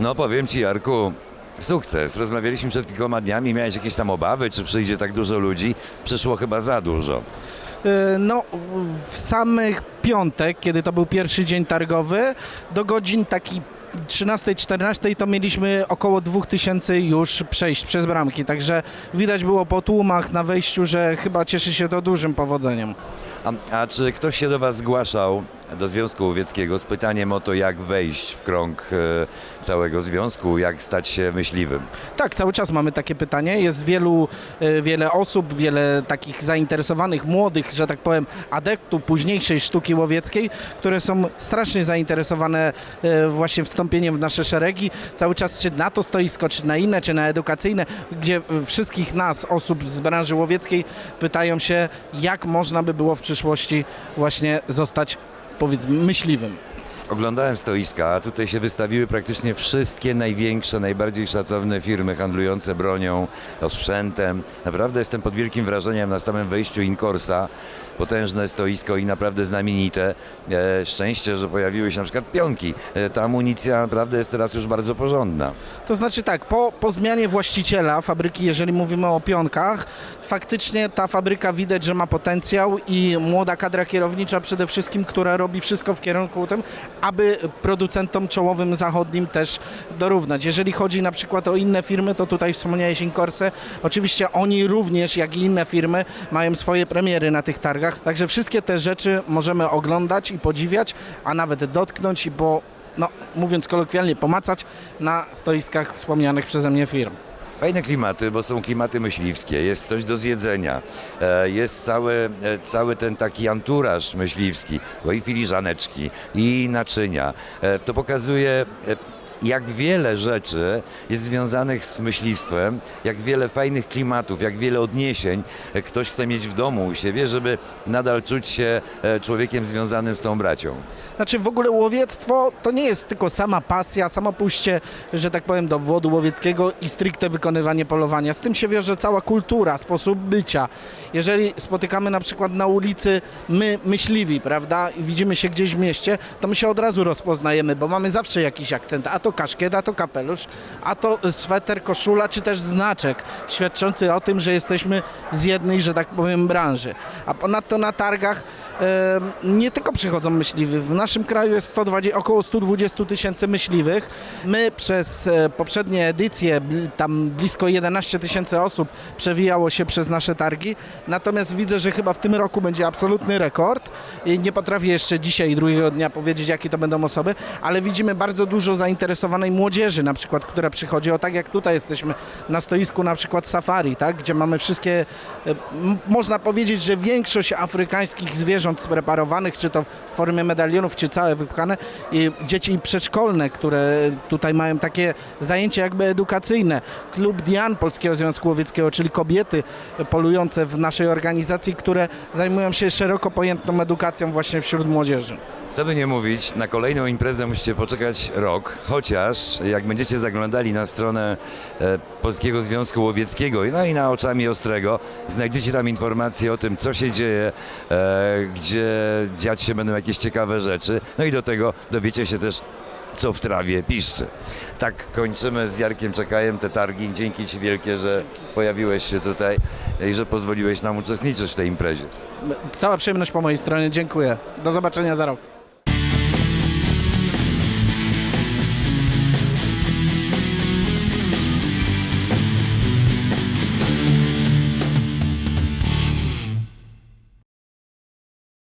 No powiem Ci Jarku, sukces. Rozmawialiśmy przed kilkoma dniami, miałeś jakieś tam obawy, czy przyjdzie tak dużo ludzi. Przyszło chyba za dużo. E, No, w samych piątek, kiedy to był pierwszy dzień targowy, do godzin taki 13-14 to mieliśmy około 2000 już przejść przez bramki, także widać było po tłumach na wejściu, że chyba cieszy się to dużym powodzeniem. A, a czy ktoś się do Was zgłaszał do Związku Łowieckiego z pytaniem o to, jak wejść w krąg e, całego związku, jak stać się myśliwym? Tak, cały czas mamy takie pytanie. Jest wielu, e, wiele osób, wiele takich zainteresowanych, młodych, że tak powiem, adektów późniejszej sztuki łowieckiej, które są strasznie zainteresowane e, właśnie wstąpieniem w nasze szeregi. Cały czas czy na to stoisko, czy na inne, czy na edukacyjne, gdzie wszystkich nas, osób z branży łowieckiej, pytają się, jak można by było w przyszłości właśnie zostać, powiedzmy, myśliwym. Oglądałem stoiska, a tutaj się wystawiły praktycznie wszystkie największe, najbardziej szacowne firmy handlujące bronią, sprzętem. Naprawdę jestem pod wielkim wrażeniem na samym wejściu Incorsa. Potężne stoisko i naprawdę znamienite. E, szczęście, że pojawiły się na przykład pionki. E, ta amunicja naprawdę jest teraz już bardzo porządna. To znaczy tak, po, po zmianie właściciela fabryki, jeżeli mówimy o pionkach, faktycznie ta fabryka widać, że ma potencjał i młoda kadra kierownicza przede wszystkim, która robi wszystko w kierunku tym, aby producentom czołowym zachodnim też dorównać. Jeżeli chodzi na przykład o inne firmy, to tutaj wspomniałeś Incorse, oczywiście oni również, jak i inne firmy, mają swoje premiery na tych targach, także wszystkie te rzeczy możemy oglądać i podziwiać, a nawet dotknąć po no, mówiąc kolokwialnie, pomacać na stoiskach wspomnianych przeze mnie firm. Fajne klimaty, bo są klimaty myśliwskie, jest coś do zjedzenia, e, jest cały, e, cały ten taki anturaż myśliwski, bo i filiżaneczki, i naczynia. E, To pokazuje, jak wiele rzeczy jest związanych z myśliwstwem, jak wiele fajnych klimatów, jak wiele odniesień ktoś chce mieć w domu u siebie, żeby nadal czuć się e, człowiekiem związanym z tą bracią. Znaczy w ogóle łowiectwo to nie jest tylko sama pasja, samo pójście, że tak powiem, do wodu łowieckiego i stricte wykonywanie polowania. Z tym się wiąże cała kultura, sposób bycia. Jeżeli spotykamy na przykład na ulicy my myśliwi, prawda, i widzimy się gdzieś w mieście, to my się od razu rozpoznajemy, bo mamy zawsze jakiś akcent, a to kaszkiet, a to kapelusz, a to sweter, koszula, czy też znaczek świadczący o tym, że jesteśmy z jednej, że tak powiem, branży. A ponadto na targach nie tylko przychodzą myśliwi. W naszym kraju jest 120, około 120 tysięcy myśliwych. My przez e, poprzednie edycje, tam blisko 11 tysięcy osób przewijało się przez nasze targi. Natomiast widzę, że chyba w tym roku będzie absolutny rekord. I nie potrafię jeszcze dzisiaj, drugiego dnia powiedzieć, jakie to będą osoby, ale widzimy bardzo dużo zainteresowanej młodzieży, na przykład, która przychodzi, o tak jak tutaj jesteśmy na stoisku na przykład safari, tak, gdzie mamy wszystkie, e, można powiedzieć, że większość afrykańskich zwierząt spreparowanych, czy to w formie medalionów, czy całe wypchane, i dzieci przedszkolne, które tutaj mają takie zajęcia jakby edukacyjne. Klub Dian Polskiego Związku Łowieckiego, czyli kobiety polujące w naszej organizacji, które zajmują się szeroko pojętą edukacją właśnie wśród młodzieży. Co by nie mówić, na kolejną imprezę musicie poczekać rok, chociaż jak będziecie zaglądali na stronę e, Polskiego Związku Łowieckiego no i na Oczami Ostrego, znajdziecie tam informacje o tym, co się dzieje, e, gdzie dziać się będą jakieś ciekawe rzeczy, no i do tego dowiecie się też, co w trawie piszczy. Tak kończymy z Jarkiem Czekajem te targi. Dzięki Ci wielkie, że pojawiłeś się tutaj i że pozwoliłeś nam uczestniczyć w tej imprezie. Cała przyjemność po mojej stronie, dziękuję. Do zobaczenia za rok.